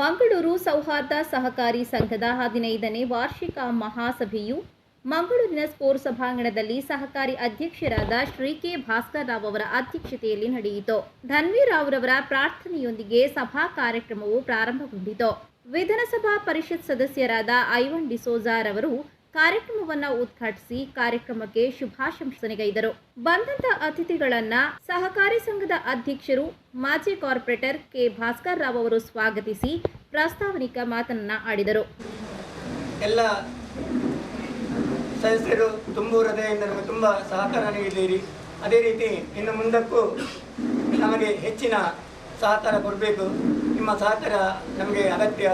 ಮಂಗಳೂರು ಸೌಹಾರ್ದ ಸಹಕಾರಿ ಸಂಘದ ಹದಿನೈದನೇ ವಾರ್ಷಿಕ ಮಹಾಸಭೆಯು ಮಂಗಳೂರಿನ ಸ್ಕೋರ್ ಸಭಾಂಗಣದಲ್ಲಿ ಸಹಕಾರಿ ಅಧ್ಯಕ್ಷರಾದ ಶ್ರೀ ಕೆ ಭಾಸ್ಕರ್ ರಾವ್ ಅವರ ಅಧ್ಯಕ್ಷತೆಯಲ್ಲಿ ನಡೆಯಿತು. ಧನ್ವೀರ್ ರಾವ್ ರವರ ಪ್ರಾರ್ಥನೆಯೊಂದಿಗೆ ಸಭಾ ಕಾರ್ಯಕ್ರಮವು ಪ್ರಾರಂಭಗೊಂಡಿತು. ವಿಧಾನಸಭಾ ಪರಿಷತ್ ಸದಸ್ಯರಾದ ಐವನ್ ಡಿಸೋಜಾರ್ ರವರು ಕಾರ್ಯಕ್ರಮವನ್ನು ಉದ್ಘಾಟಿಸಿ ಕಾರ್ಯಕ್ರಮಕ್ಕೆ ಶುಭಾಶಂಸನೆಗೈದರು. ಬಂದಂತ ಅತಿಥಿಗಳನ್ನ ಸಹಕಾರಿ ಸಂಘದ ಅಧ್ಯಕ್ಷರು, ಮಾಜಿ ಕಾರ್ಪೊರೇಟರ್ ಕೆ. ಭಾಸ್ಕರ್ ರಾವ್ ಅವರು ಸ್ವಾಗತಿಸಿ ಪ್ರಾಸ್ತಾವನಿಕ ಮಾತನ್ನ ಆಡಿದರು. ಎಲ್ಲ ಸದಸ್ಯರು ತುಂಬು ಹೃದಯದಿಂದ ನಮಗೆ ತುಂಬ ಸಹಕಾರ ನೀಡಿದ್ದೀರಿ. ಅದೇ ರೀತಿ ಇನ್ನು ಮುಂದಕ್ಕೂ ನಮಗೆ ಹೆಚ್ಚಿನ ಸಹಕಾರ ಕೊಡಬೇಕು. ನಿಮ್ಮ ಸಹಕಾರ ನಮಗೆ ಅಗತ್ಯ.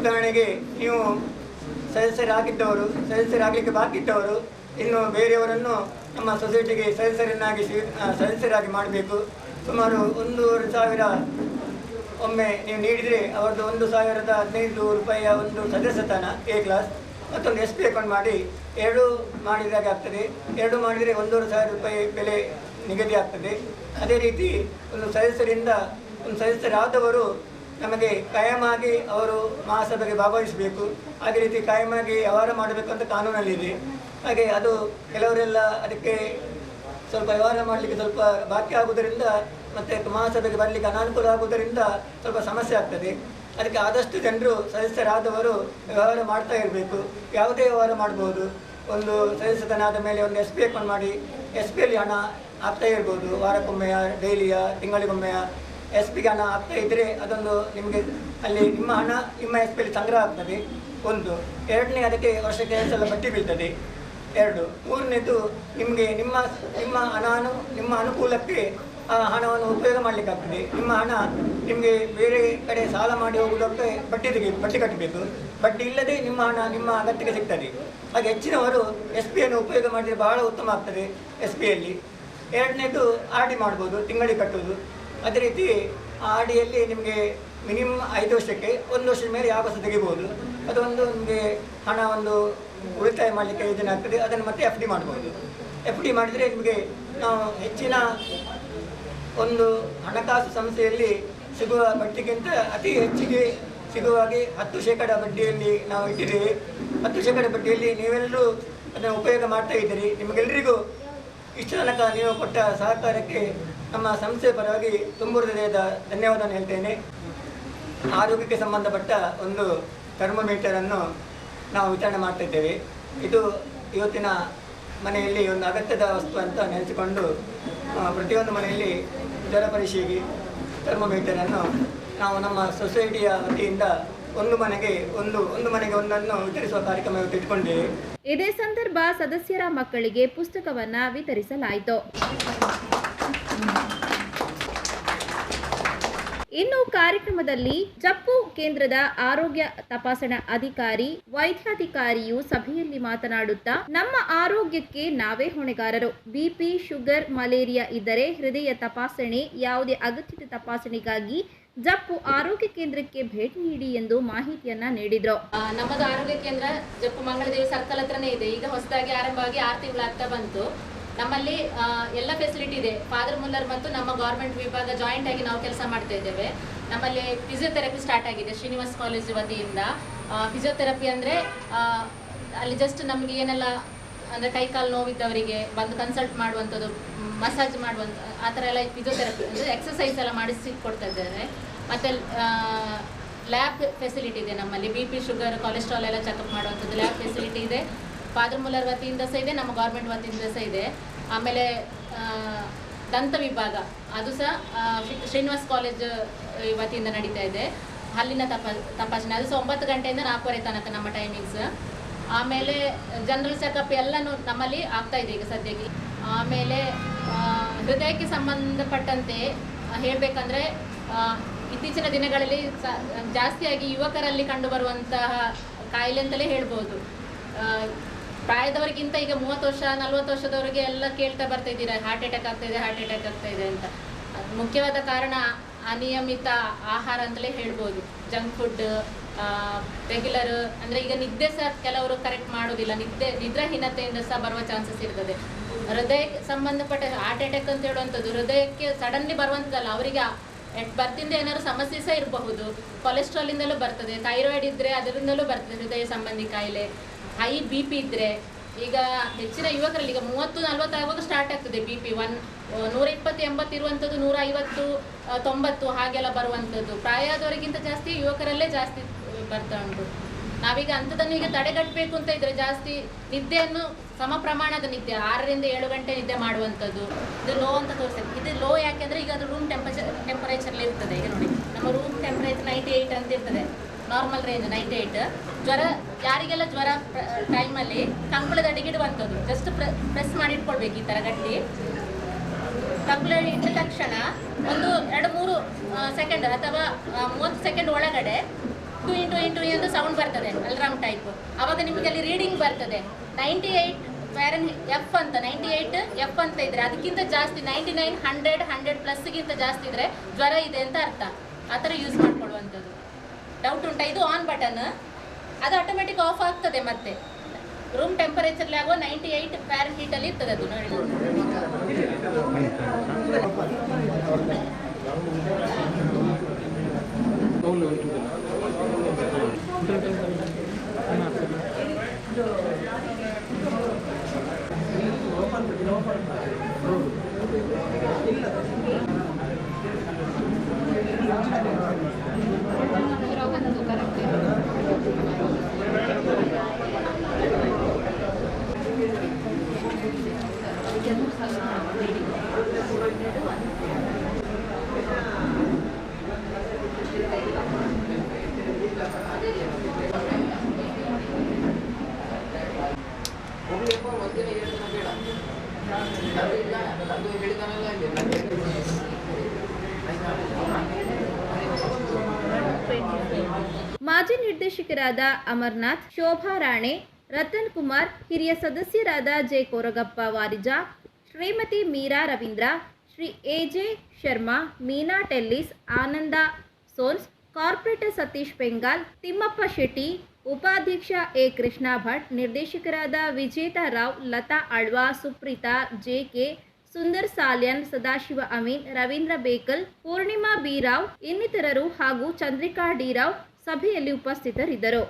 ಉದಾಹರಣೆಗೆ ನೀವು ಸದಸ್ಯರಾಗಿದ್ದವರು ಸದಸ್ಯರಾಗಲಿಕ್ಕೆ ಬಾಕಿ ಇದ್ದವರು ಇನ್ನು ಬೇರೆಯವರನ್ನು ನಮ್ಮ ಸೊಸೈಟಿಗೆ ಸದಸ್ಯರನ್ನಾಗಿ ಸದಸ್ಯರಾಗಿ ಮಾಡಬೇಕು. ಸುಮಾರು ಒಂದೂವರೆ ಸಾವಿರ ಒಮ್ಮೆ ನೀವು ನೀಡಿದರೆ ಅವ್ರದ್ದು ಒಂದು ಸಾವಿರದ ಹದಿನೈದು ರೂಪಾಯಿಯ ಒಂದು ಸದಸ್ಯತನ, ಎ ಕ್ಲಾಸ್. ಮತ್ತೊಂದು ಎಸ್ ಪಿ ಅಕೌಂಟ್ ಮಾಡಿ, ಎರಡು ಮಾಡಿದಾಗ ಆಗ್ತದೆ. ಎರಡು ಮಾಡಿದರೆ ಒಂದೂವರೆ ಸಾವಿರ ರೂಪಾಯಿ ಬೆಲೆ ನಿಗದಿ ಆಗ್ತದೆ. ಅದೇ ರೀತಿ ಒಂದು ಸದಸ್ಯರಿಂದ ಒಂದು ಸದಸ್ಯರಾದವರು ನಮಗೆ ಕಾಯಮಾಗಿ ಅವರು ಮಹಾಸಭೆಗೆ ಭಾಗವಹಿಸಬೇಕು. ಅದೇ ರೀತಿ ಕಾಯಮಾಗಿ ವ್ಯವಹಾರ ಮಾಡಬೇಕು ಅಂತ ಕಾನೂನಲ್ಲಿದೆ. ಹಾಗೆ ಅದು ಕೆಲವರೆಲ್ಲ ಅದಕ್ಕೆ ಸ್ವಲ್ಪ ವ್ಯವಹಾರ ಮಾಡಲಿಕ್ಕೆ ಸ್ವಲ್ಪ ಬಾಕಿ ಆಗುವುದರಿಂದ ಮತ್ತು ಮಹಾಸಭೆಗೆ ಬರಲಿಕ್ಕೆ ಅನಾನುಕೂಲ ಆಗುವುದರಿಂದ ಸ್ವಲ್ಪ ಸಮಸ್ಯೆ ಆಗ್ತದೆ. ಅದಕ್ಕೆ ಆದಷ್ಟು ಜನರು ಸದಸ್ಯರಾದವರು ವ್ಯವಹಾರ ಮಾಡ್ತಾ ಇರಬೇಕು. ಯಾವುದೇ ವ್ಯವಹಾರ ಮಾಡ್ಬೋದು. ಒಂದು ಸದಸ್ಯತನಾದ ಮೇಲೆ ಒಂದು ಎಸ್ ಪಿ ಅಕೌಂಟ್ ಮಾಡಿ, ಎಸ್ ಅಲ್ಲಿ ಹಣ ಆಗ್ತಾ ಇರ್ಬೋದು. ವಾರಕ್ಕೊಮ್ಮೆಯ, ಡೈಲಿಯ, ತಿಂಗಳಿಗೊಮ್ಮೆಯ. ಎಸ್ ಪಿಗೆ ಹಣ ಆಗ್ತಾ ಇದ್ದರೆ ಅದೊಂದು ನಿಮಗೆ ಅಲ್ಲಿ ನಿಮ್ಮ ಹಣ, ನಿಮ್ಮ ಎಸ್ ಪಿಯಲ್ಲಿ ಸಂಗ್ರಹ ಆಗ್ತದೆ. ಒಂದು. ಎರಡನೇ ಅದಕ್ಕೆ ವರ್ಷಕ್ಕೆ ಎರಡು ಸಲ ಬಡ್ಡಿ ಬೀಳ್ತದೆ. ಎರಡು. ಮೂರನೇದು ನಿಮಗೆ ನಿಮ್ಮ ನಿಮ್ಮ ಹಣವನ್ನು ನಿಮ್ಮ ಅನುಕೂಲಕ್ಕೆ ಆ ಹಣವನ್ನು ಉಪಯೋಗ ಮಾಡಲಿಕ್ಕಾಗ್ತದೆ ನಿಮ್ಮ ಹಣ ನಿಮಗೆ ಬೇರೆ ಕಡೆ ಸಾಲ ಮಾಡಿ ಹೋಗುವುದಕ್ಕೆ ಬಡ್ಡಿ ತೆಗಿ, ಬಡ್ಡಿ ಕಟ್ಟಬೇಕು. ಬಡ್ಡಿ ಇಲ್ಲದೆ ನಿಮ್ಮ ಹಣ ನಿಮ್ಮ ಅಗತ್ಯಕ್ಕೆ ಸಿಗ್ತದೆ. ಹಾಗೆ ಹೆಚ್ಚಿನವರು ಎಸ್ ಪಿಯನ್ನು ಉಪಯೋಗ ಮಾಡಿದರೆ ಬಹಳ ಉತ್ತಮ ಆಗ್ತದೆ ಎಸ್ ಪಿಯಲ್ಲಿ ಎರಡನೇದು ಆರ್ ಡಿ ಮಾಡ್ಬೋದು, ತಿಂಗಳಿಗೆ ಕಟ್ಟುವುದು. ಅದೇ ರೀತಿ ಆ ಅಡಿಯಲ್ಲಿ ನಿಮಗೆ ಮಿನಿಮಮ್ ಐದು ವರ್ಷಕ್ಕೆ ಒಂದು ವರ್ಷದ ಮೇಲೆ ಯಾವ ಸಹ ತೆಗಿಬೋದು. ಅದೊಂದು ನಿಮಗೆ ಹಣ ಒಂದು ಉಳಿತಾಯ ಮಾಡಲಿಕ್ಕೆ ಯೋಜನೆ ಆಗ್ತದೆ. ಅದನ್ನು ಮತ್ತೆ ಎಫ್ ಡಿ ಮಾಡ್ಬೋದು. ಎಫ್ ಡಿ ಮಾಡಿದರೆ ನಿಮಗೆ ನಾವು ಹೆಚ್ಚಿನ ಒಂದು ಹಣಕಾಸು ಸಂಸ್ಥೆಯಲ್ಲಿ ಸಿಗುವ ಬಡ್ಡಿಗಿಂತ ಅತಿ ಹೆಚ್ಚಿಗೆ ಸಿಗುವ ಹಾಗೆ ಹತ್ತು ಶೇಕಡ ಬಡ್ಡಿಯಲ್ಲಿ ನಾವು ಇಟ್ಟಿದ್ದೇವೆ. ಹತ್ತು ಶೇಕಡ ಬಡ್ಡಿಯಲ್ಲಿ ನೀವೆಲ್ಲರೂ ಅದನ್ನು ಉಪಯೋಗ ಮಾಡ್ತಾ ಇದ್ದೀರಿ. ನಿಮಗೆಲ್ಲರಿಗೂ ಇಷ್ಟು ತನಕ ನೀವು ಕೊಟ್ಟ ಸಹಕಾರಕ್ಕೆ ನಮ್ಮ ಸಂಸ್ಥೆ ಪರವಾಗಿ ತುಂಬ ಹೃದಯದ ಧನ್ಯವಾದವನ್ನು ಹೇಳ್ತೇನೆ. ಆರೋಗ್ಯಕ್ಕೆ ಸಂಬಂಧಪಟ್ಟ ಒಂದು ಥರ್ಮೋಮೀಟರನ್ನು ನಾವು ವಿತರಣೆ ಮಾಡ್ತಿದ್ದೇವೆ. ಇದು ಇವತ್ತಿನ ಮನೆಯಲ್ಲಿ ಒಂದು ಅಗತ್ಯದ ವಸ್ತು ಅಂತ ನೆನೆಸಿಕೊಂಡು ಪ್ರತಿಯೊಂದು ಮನೆಯಲ್ಲಿ ಜ್ವರ ಪರೀಕ್ಷೆಗೆ ಥರ್ಮೋಮೀಟರನ್ನು ನಾವು ನಮ್ಮ ಸೊಸೈಟಿಯ ವತಿಯಿಂದ ಒಂದು ಮನೆಗೆ ಒಂದು ಒಂದು ಮನೆಗೆ ಒಂದನ್ನು ವಿತರಿಸುವ ಕಾರ್ಯಕ್ರಮ ಇಟ್ಕೊಂಡಿದ್ದೇವೆ. ಇದೇ ಸಂದರ್ಭ ಸದಸ್ಯರ ಮಕ್ಕಳಿಗೆ ಪುಸ್ತಕವನ್ನು ವಿತರಿಸಲಾಯಿತು. ಇನ್ನು ಕಾರ್ಯಕ್ರಮದಲ್ಲಿ ಜಪ್ಪು ಕೇಂದ್ರದ ಆರೋಗ್ಯ ತಪಾಸಣಾ ಅಧಿಕಾರಿ, ವೈದ್ಯಾಧಿಕಾರಿಯು ಸಭೆಯಲ್ಲಿ ಮಾತನಾಡುತ್ತಾ, ನಮ್ಮ ಆರೋಗ್ಯಕ್ಕೆ ನಾವೇ ಹೊಣೆಗಾರರು. ಬಿಪಿ, ಶುಗರ್, ಮಲೇರಿಯಾ ಇದ್ದರೆ ಹೃದಯ ತಪಾಸಣೆ, ಯಾವುದೇ ಅಗತ್ಯದ ತಪಾಸಣೆಗಾಗಿ ಜಪ್ಪು ಆರೋಗ್ಯ ಕೇಂದ್ರಕ್ಕೆ ಭೇಟಿ ನೀಡಿ ಎಂದು ಮಾಹಿತಿಯನ್ನ ನೀಡಿದ್ರು. ನಮ್ಮದು ಆರೋಗ್ಯ ಕೇಂದ್ರ ಜಪ್ಪು ಮಂಗಳದೇವಿ ಸರ್ಕಲ್ ಹತ್ರನೇ ಇದೆ. ಈಗ ಹೊಸದಾಗಿ ಆರಂಭವಾಗಿ ಆರು ತಿಂಗಳಾಗ್ತಾ ಬಂತು. ನಮ್ಮಲ್ಲಿ ಎಲ್ಲ ಫೆಸಿಲಿಟಿ ಇದೆ. ಫಾದರ್ ಮುಲ್ಲರ್ ಮತ್ತು ನಮ್ಮ ಗೌರ್ಮೆಂಟ್ ವಿಭಾಗ ಜಾಯಿಂಟ್ ಆಗಿ ನಾವು ಕೆಲಸ ಮಾಡ್ತಾ ಇದ್ದೇವೆ. ನಮ್ಮಲ್ಲಿ ಫಿಸಿಯೋಥೆರಪಿ ಸ್ಟಾರ್ಟ್ ಆಗಿದೆ ಶ್ರೀನಿವಾಸ್ ಕಾಲೇಜ್ ವತಿಯಿಂದ. ಫಿಸಿಯೋಥೆರಪಿ ಅಂದರೆ ಅಲ್ಲಿ ಜಸ್ಟ್ ನಮಗೆ ಏನೆಲ್ಲ, ಅಂದರೆ ಕೈ ಕಾಲು ನೋವಿದ್ದವರಿಗೆ ಬಂದು ಕನ್ಸಲ್ಟ್ ಮಾಡುವಂಥದ್ದು ಮಸಾಜ್ ಮಾಡುವಂಥ, ಆ ಥರ ಎಲ್ಲ ಫಿಸಿಯೋಥೆರಪಿ ಅಂದರೆ ಎಕ್ಸಸೈಸ್ ಎಲ್ಲ ಮಾಡಿಸಿ ಕೊಡ್ತಾ ಇದ್ದಾರೆ. ಮತ್ತು ಲ್ಯಾಬ್ ಫೆಸಿಲಿಟಿ ಇದೆ ನಮ್ಮಲ್ಲಿ. ಬಿ ಪಿ ಶುಗರ್ ಕೊಲೆಸ್ಟ್ರಾಲ್ ಎಲ್ಲ ಚೆಕಪ್ ಮಾಡುವಂಥದ್ದು ಲ್ಯಾಬ್ ಫೆಸಿಲಿಟಿ ಇದೆ. ಫಾದರ್ ಮುಲ್ಲರ್ ವತಿಯಿಂದ ಸಹ ಇದೆ, ನಮ್ಮ ಗೌರ್ಮೆಂಟ್ ವತಿಯಿಂದ ಸಹ ಇದೆ. ಆಮೇಲೆ ದಂತ ವಿಭಾಗ, ಅದು ಸಹ ಶ್ರೀ- ಶ್ರೀನಿವಾಸ್ ಕಾಲೇಜ್ ವತಿಯಿಂದ ನಡೀತಾ ಇದೆ. ಅಲ್ಲಿನ ತಪಾ, ತಪಾಸಣೆ, ಅದು ಸಹ ಒಂಬತ್ತು ಗಂಟೆಯಿಂದ ನಾಲ್ಕೂವರೆ ತನಕ ನಮ್ಮ ಟೈಮಿಂಗ್ಸ್ ಆಮೇಲೆ ಜನರಲ್ ಚೆಕಪ್ ಎಲ್ಲನೂ ನಮ್ಮಲ್ಲಿ ಆಗ್ತಾ ಇದೆ ಈಗ ಸದ್ಯಕ್ಕೆ. ಆಮೇಲೆ ಹೃದಯಕ್ಕೆ ಸಂಬಂಧಪಟ್ಟಂತೆ ಹೇಳಬೇಕಂದ್ರೆ ಇತ್ತೀಚಿನ ದಿನಗಳಲ್ಲಿ ಜಾಸ್ತಿಯಾಗಿ ಯುವಕರಲ್ಲಿ ಕಂಡುಬರುವಂತಹ ಕಾಯಿಲೆ ಅಂತಲೇ ಹೇಳ್ಬೋದು. ಪ್ರಾಯದವರಿಗಿಂತ ಈಗ ಮೂವತ್ತು ವರ್ಷ, ನಲ್ವತ್ತು ವರ್ಷದವರಿಗೆ ಎಲ್ಲ ಕೇಳ್ತಾ ಬರ್ತಾ ಇದ್ದೀರಾ? ಹಾರ್ಟ್ ಅಟ್ಯಾಕ್ ಆಗ್ತಾ ಇದೆ ಹಾರ್ಟ್ ಅಟ್ಯಾಕ್ ಆಗ್ತಾ ಇದೆ ಅಂತ. ಮುಖ್ಯವಾದ ಕಾರಣ ಅನಿಯಮಿತ ಆಹಾರ ಅಂತಲೇ ಹೇಳ್ಬೋದು. ಜಂಕ್ ಫುಡ್ ರೆಗ್ಯುಲರ್ ಅಂದರೆ ಈಗ ನಿದ್ದೆ ಸಹ ಕೆಲವರು ಕರೆಕ್ಟ್ ಮಾಡೋದಿಲ್ಲ. ನಿದ್ದೆ, ನಿದ್ರಾಹೀನತೆಯಿಂದ ಸಹ ಬರುವ ಚಾನ್ಸಸ್ ಇರ್ತದೆ. ಹೃದಯಕ್ಕೆ ಸಂಬಂಧಪಟ್ಟ ಹಾರ್ಟ್ ಅಟ್ಯಾಕ್ ಅಂತ ಹೇಳುವಂಥದ್ದು ಹೃದಯಕ್ಕೆ ಸಡನ್ಲಿ ಬರುವಂಥದ್ದಲ್ಲ ಅವರಿಗೆ ಬರ್ತಿಂದ ಏನಾದ್ರು ಸಮಸ್ಯೆ ಸಹ ಇರಬಹುದು. ಕೊಲೆಸ್ಟ್ರಾಲಿಂದಲೂ ಬರ್ತದೆ. ಥೈರಾಯ್ಡ್ ಇದ್ದರೆ ಅದರಿಂದಲೂ ಬರ್ತದೆ ಹೃದಯ ಸಂಬಂಧಿ ಕಾಯಿಲೆ. ಹೈ ಬಿ ಪಿ ಇದ್ದರೆ ಈಗ ಹೆಚ್ಚಿನ ಯುವಕರಲ್ಲಿ ಈಗ ಮೂವತ್ತು, ನಲ್ವತ್ತು ಆಗುವಾಗ ಸ್ಟಾರ್ಟ್ ಆಗ್ತದೆ ಬಿ ಪಿ ಒನ್ ನೂರ ಇಪ್ಪತ್ತು, ಎಂಬತ್ತು ಇರುವಂಥದ್ದು ನೂರ ಐವತ್ತು ತೊಂಬತ್ತು ಹಾಗೆಲ್ಲ ಬರುವಂಥದ್ದು ಪ್ರಾಯದವರಿಗಿಂತ ಜಾಸ್ತಿ ಯುವಕರಲ್ಲೇ ಜಾಸ್ತಿ ಬರ್ತಾ ಉಂಟು. ನಾವೀಗ ಅಂಥದ್ದನ್ನು ಈಗ ತಡೆಗಟ್ಟಬೇಕು ಅಂತ ಇದ್ರೆ ಜಾಸ್ತಿ ನಿದ್ದೆಯನ್ನು ಸಮ ಪ್ರಮಾಣದ ನಿದ್ದೆ, ಆರರಿಂದ ಏಳು ಗಂಟೆ ನಿದ್ದೆ ಮಾಡುವಂಥದ್ದು ಇದು ಲೋ ಅಂತ ತೋರಿಸ್ತದೆ ಇದು ಲೋ ಯಾಕೆಂದ್ರೆ ಈಗ ಅದು ರೂಮ್ ಟೆಂಪರೇಚರ್ ಟೆಂಪರೇಚರ್ಲಿ ಇರ್ತದೆ. ಈಗ ನೋಡಿ, ನಮ್ಮ ರೂಮ್ ಟೆಂಪರೇಚರ್ ನೈಂಟಿ ಏಯ್ಟ್ ಅಂತ ಇರ್ತದೆ. ನಾರ್ಮಲ್ ರೇಂಜ್ ನೈಂಟಿ ಏಯ್ಟ್ ಜ್ವರ, ಯಾರಿಗೆಲ್ಲ ಜ್ವರ ಟೈಮಲ್ಲಿ ಕಂಕುಳದ ಅಡಿಗಿಡುವಂಥದ್ದು ಜಸ್ಟ್ ಪ್ರೆಸ್ ಮಾಡಿ ಇಟ್ಕೊಳ್ಬೇಕು ಈ ಥರ ಗಟ್ಟಿ. ಕಂಕುಳ ಇಟ್ಟ ತಕ್ಷಣ ಒಂದು ಎರಡು ಮೂರು ಸೆಕೆಂಡ್ ಅಥವಾ ಮೂವತ್ತು ಸೆಕೆಂಡ್ ಒಳಗಡೆ ಟು ಇಂಟು ಇಂಟು ಎಂದು ಸೌಂಡ್ ಬರ್ತದೆ ಅಲ್ರಾಮ್ ಟೈಪ್ ಅವಾಗ ನಿಮಗೆ ಅಲ್ಲಿ ರೀಡಿಂಗ್ ಬರ್ತದೆ. ನೈಂಟಿ ಏಯ್ಟ್ ಫ್ಯಾರನ್ ಎಫ್ ಅಂತ ನೈಂಟಿ ಏಯ್ಟ್ ಎಫ್ ಅಂತ ಇದ್ರೆ ಅದಕ್ಕಿಂತ ಜಾಸ್ತಿ ನೈಂಟಿ ನೈನ್ ಹಂಡ್ರೆಡ್ ಹಂಡ್ರೆಡ್ ಪ್ಲಸ್ಗಿಂತ ಜಾಸ್ತಿ ಇದ್ರೆ ಜ್ವರ ಇದೆ ಅಂತ ಅರ್ಥ. ಆ ಥರ ಯೂಸ್ ಮಾಡ್ಕೊಳ್ಳುವಂಥದ್ದು ಡೌಟ್ ಉಂಟಾ? ಇದು ಆನ್ ಬಟನ್ ಅದು ಆಟೋಮೆಟಿಕ್ ಆಫ್ ಆಗ್ತದೆ ಮತ್ತೆ. ರೂಮ್ ಟೆಂಪರೇಚರ್ಲಿ ಆಗುವ ನೈಂಟಿ ಏಯ್ಟ್ ಹೀಟ್ ಹೀಟಲ್ಲಿ ಇರ್ತದೆ ಅದು, ನೋಡಿ. ಮಾಜಿ ನಿರ್ದೇಶಕರಾದ ಅಮರ್ನಾಥ್, ಶೋಭಾ ರಾಣೆ, ರತನ್ ಕುಮಾರ್, ಹಿರಿಯ ಸದಸ್ಯರಾದ J Koragappa Varija, Shrimati Meera Ravindra, Shri A J Sharma, Meena Tellis, Ananda Soans, corporator Satish Bengal, Thimmappa Shetty ಉಪಾಧ್ಯಕ್ಷ ಎ ಕೃಷ್ಣ ಭಟ್, ನಿರ್ದೇಶಕರಾದ ವಿಜೇತ ರಾವ್, ಲತಾ ಆಳ್ವಾ ಸುಪ್ರೀತಾ, ಜೆ ಕೆ ಸುಂದರ್ ಸಾಲ್ಯನ್, ಸದಾಶಿವ ಅಮೀನ್, ರವೀಂದ್ರ ಬೇಕಲ್, ಪೂರ್ಣಿಮಾ ಬಿರಾವ್ ಇನ್ನಿತರರು ಹಾಗೂ ಚಂದ್ರಿಕಾ ಡಿ ರಾವ್ ಸಭೆಯಲ್ಲಿ ಉಪಸ್ಥಿತರಿದ್ದರು.